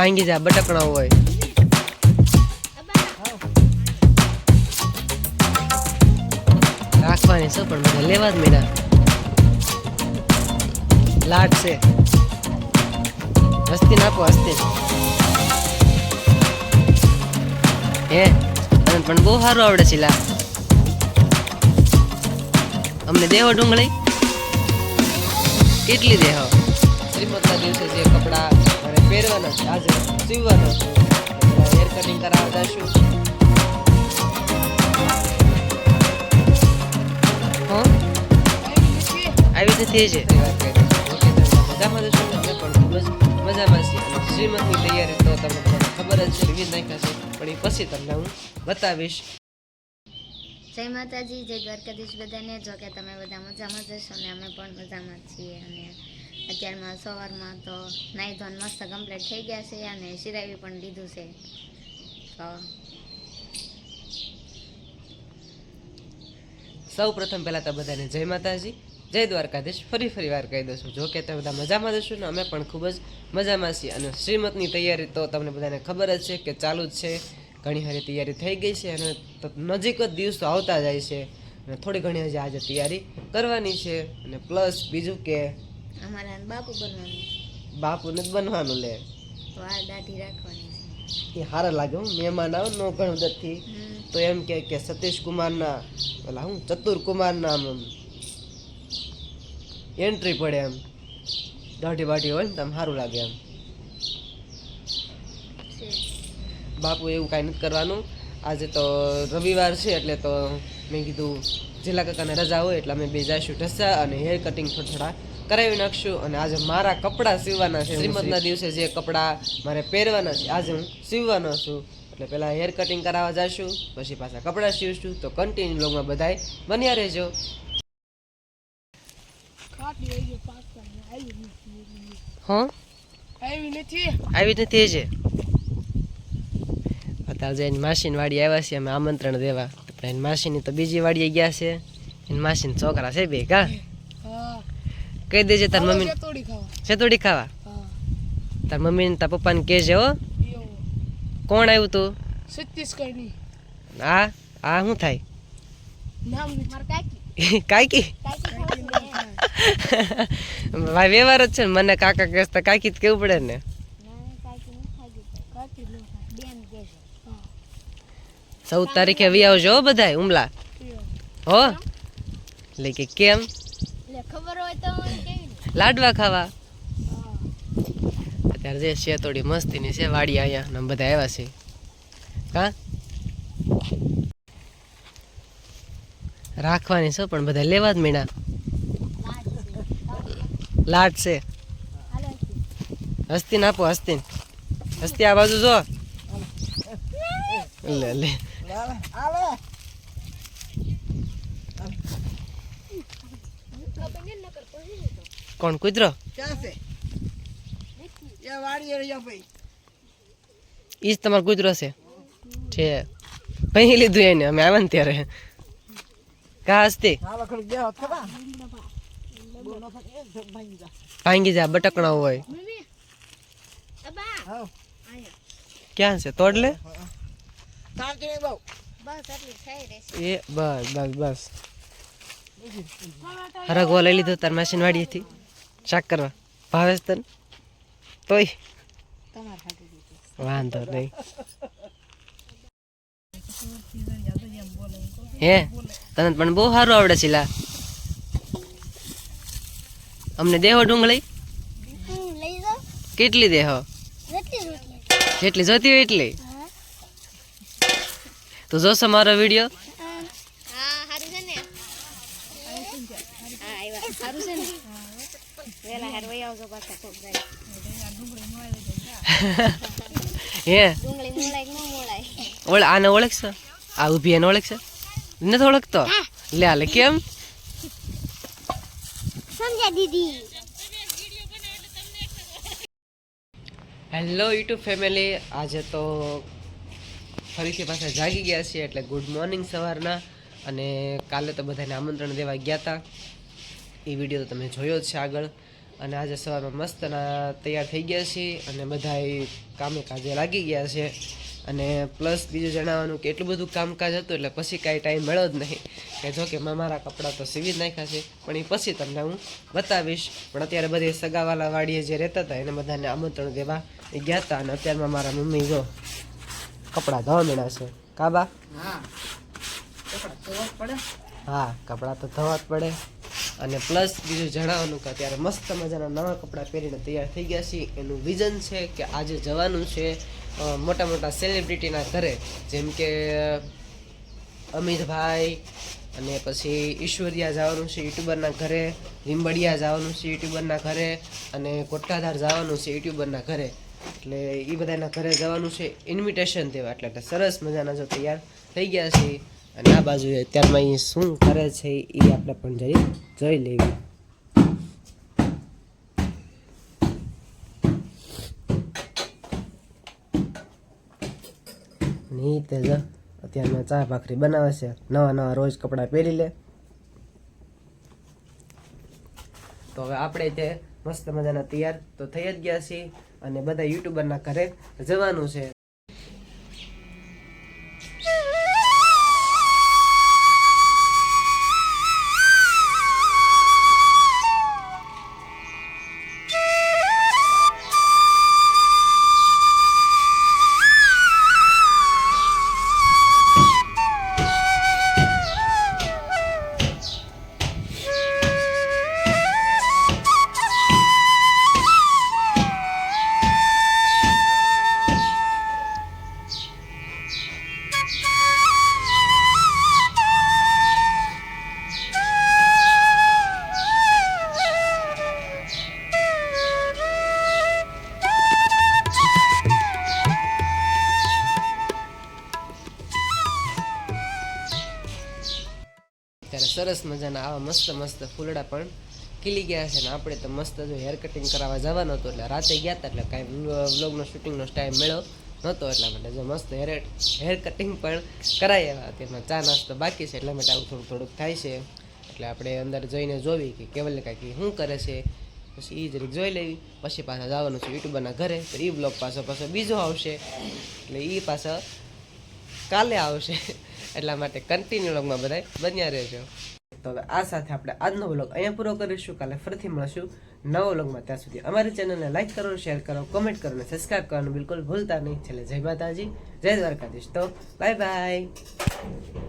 ભાંગી જાય બટકણા હોય. રાખવાની છે, પણ મને લેવા જ મીના લાટ છે. હસ્તી નાખો, હસ્તી. હે, તને પણ બહુ સારું આવડે છે, લા. અમને દેવો ડુંગળી? કેટલી દેહો? શ્રીમતના દિવસે જે કપડાં મારે પહેરવાના છે આજે સીવવાના છે હેર કટિંગ કરાવવા જશું આવી રીતે છે. મજામાં જશું? અમે પણ ખૂબ જ મજામાં છીએ. શ્રીમદની તૈયારી તો તમને ખબર જ છે વિવિધ નાખ્યા છે. પણ એ પછી તમને હું બતાવીશ. જય માતાજી જય દ્વારકાધીશ બધાને. જો કે તમે બધા મજામાં જશો અને અમે પણ મજામાં છીએ. અને અત્યારમાં સવારમાં તો નાહી ધોન મસ્ત કમ્પ્લીટ થઈ ગયા છે અને સિરાવી પણ લીધું છે. તો સૌ પ્રથમ પહેલાં તો બધાને જય માતાજી, જય દ્વારકાધીશ. ફરી ફરી વાર કહી દઉં જો કે તમે બધા મજામાં જશો ને, અમે પણ ખૂબ જ મજામાં છીએ અને શ્રીમતની તૈયારી તો તમને બધાને ખબર જ છે કે ચાલુ જ છે. ઘણી સારી તૈયારી થઈ ગઈ છે અને નજીક જ દિવસો આવતા જાય છે. અને થોડી ઘણી હજી આજે તૈયારી કરવાની છે અને પ્લસ બીજું કે અમારા બાપુ બનવાનું. બાપુ ને બનવાનું લે. વાળ દાઢી રાખવાની એ સારા લાગે હું મહેમાન આવે નો દરથી તો એમ કે કે સતીશ કુમારના પેલા હું ચતુર કુમારના આમ એન્ટ્રી પડે એમ. દાઢી બાઢી હોય ને તો સારું લાગે એમ. બાપુ એવું કાંઈ નથી કરવાનું. આજે તો રવિવાર છે એટલે તો મેં કીધું જિલ્લા કાકાને રજા હોય એટલે અમે બે જઈશું ઢસા અને હેર કટિંગ થોડા થોડા. કરાવી નાખશું અને આજે મારા કપડાં સીવવાના છે. શ્રીમદના દિવસે જે કપડાં મારે પહેરવાના છે આજે હું સીવવાનો છું. એટલે પહેલાં હેર કટિંગ કરાવવા જઈશું પછી પાછા કપડાં સીવશું. તો કન્ટિન્યુ લોગમાં બધાય બન્યા રહેજો. હા? આવી નથી? આવી નથી છે અત્યારે જે એની વાડી આવ્યા છે અમે આમંત્રણ દેવા. એની માસીની તો બીજી વાડીએ ગયા છે. એની માસીન છોકરા છે બે કા? કહી દેજે તાર મમ્મી ચતોડી ખાવા. તાર મમ્મી ને તાર મમ્મીને ને પપ્પાને કહેજે હો. કોણ આવ્યું તું? છત્તીસગઢની આ આ શું થાય? નામ મારા કાકી. કાકી? ભાઈ વ્યવહાર જ છે ને મને કાકા કહેશ તો કાકી જ કેવું પડે ને? કાકી ચૌદ તારીખે વી આવજો હો બધાય ઉમલા. હો? એટલે કે કેમ? લાડવા ખાવા? અત્યારે જે છે થોડી મસ્તીની છે વાડી અહીંયા ને બધા આવ્યા છે. કા રાખવાની છે, પણ બધા લેવા જ મીણા. લાટ છે. હસ્તી આપો હસ્તી હસ્તી આ બાજુ જો. લે લે. કોણ કુતરો? ભાઈ. ઈ જ તમારો કુતરો છે. છે. પહી લીધું એને અમે આવ્યા ને ત્યારે. કા હસ્તી. ભાઈ ભાંગી જા બટકણા હોય. ક્યાં છે? તોડ લે. એ બસ બસ બસ. હરગવો લઈ લીધો તાર માસીન વાડીએથી. શાક કરવા. ભાવે છે તને? તોય. વાંધો નહીં. હે? તને પણ બહુ સારું આવડે છે લા. અમને દેહો ડુંગળી કેટલી દેહો? જેટલી જોતી હોય એટલી. તું જોશો મારો વીડિયો. આવ્યા સારું છે ને વેલા હાર વહી આવજો પાછા કોક જાય હે ડુંગળી મોળાય ન મોળાય ઓળ આને ઓળખશો? આ ઊભી એને ઓળખશે? નથી ઓળખતો? લે હાલે કેમ? સમજ્યા દીદી. હેલો યુટ્યુબ ફેમિલી આજે તો ફરીથી પાછા જાગી ગયા છીએ એટલે ગુડ મોર્નિંગ સવારના. અને કાલે તો બધાને આમંત્રણ દેવા ગયા હતા એ વીડિયો તો તમે જોયો જ છે આગળ. અને આજે સવારમાં મસ્તના તૈયાર થઈ ગયા છીએ અને બધા કામે કાજે લાગી ગયા છે. અને પ્લસ બીજું જણાવવાનું કે એટલું બધું કામકાજ હતું એટલે પછી કાંઈ ટાઈમ મળ્યો જ નહીં. કે જો કે મેં, મારા કપડાં તો સીવી જ નાખ્યા છે. પણ એ પછી તમને હું બતાવીશ. પણ અત્યારે બધી સગાવાલા વાડીએ જે રહેતા હતા એને બધાને આમંત્રણ દેવા એ ગયા હતા અને અત્યારમાં મારા મમ્મી જો કપડાં ધોવા મળ્યા છે. કાબા હા. પડે. હા, કપડાં તો થવા જ પડે. અને પ્લસ બીજું જણાવવાનું કે અત્યારે મસ્ત મજાના નવા કપડાં પહેરીને તૈયાર થઈ ગયા છીએ. એનું વિઝન છે કે આજે જવાનું છે મોટા મોટા સેલિબ્રિટીના ઘરે. જેમ કે અમિતભાઈ અને પછી ઈશ્વરિયા જવાનું છે યુટ્યુબરના ઘરે, લીંબડિયા જવાનું છે યુટ્યુબરના ઘરે અને કોટાધાર જવાનું છે યુટ્યુબરના ઘરે. એટલે એ બધાના ઘરે જવાનું છે. ઇન્વિટેશન દેવા. એટલે સરસ મજાના જો તૈયાર થઈ ગયા છે અને આ બાજુ અત્યારમાં એ શું કરે છે એ આપણે પણ જઈ જોઈ લેવી. નહીં તે જો અત્યારમાં ચા ભાખરી બનાવે છે. નવા નવા રોજ કપડાં પહેરી લે. તો હવે આપણે તે મસ્ત મજાના તૈયાર તો થઈ જ ગયા છીએ. અને બધા યુટ્યુબરના ઘરે જવાનું છે. ત્યારે સરસ મજાના આવા મસ્ત મસ્ત ફૂલડા પણ ખીલી ગયા છે ને આપણે તો મસ્ત જો હેર કટિંગ કરાવવા જવાનો હતો એટલે રાતે ગયા હતા એટલે કાંઈ વ્લોગનો શૂટિંગનો ટાઈમ મળ્યો નહોતો એટલા માટે જો મસ્ત હેર હેર કટિંગ પણ કરાવી આવ્યા તેમાં ચા નાસ્તો બાકી છે એટલા માટે આવું થોડું થોડુંક થાય છે. એટલે આપણે અંદર જઈને જોવી કે કેવલ કાંઈક શું કરે છે. પછી એ જરીક જોઈ લેવી. પછી પાછા જવાનું છે યુટ્યુબરના ઘરે. તો એ બ્લોગ પાછો પાછો બીજો આવશે. એટલે એ પાછો કાલે આવશે. એટલા માટે કન્ટિન્યુ વ્લોગમાં બધા બન્યા રહેજો. તો હવે આ સાથે આપણે આજનો વ્લોગ અહીંયા પૂરો કરીશું. કાલે ફરીથી મળશું નવો વ્લોગમાં ત્યાં સુધી અમારી ચેનલને લાઈક કરો શેર કરો કોમેન્ટ કરો અને સબસ્ક્રાઈબ કરવાનું બિલકુલ ભૂલતા નહીં. છેલ્લે જય માતાજી, જય દ્વારકાધીશ. તો બાય બાય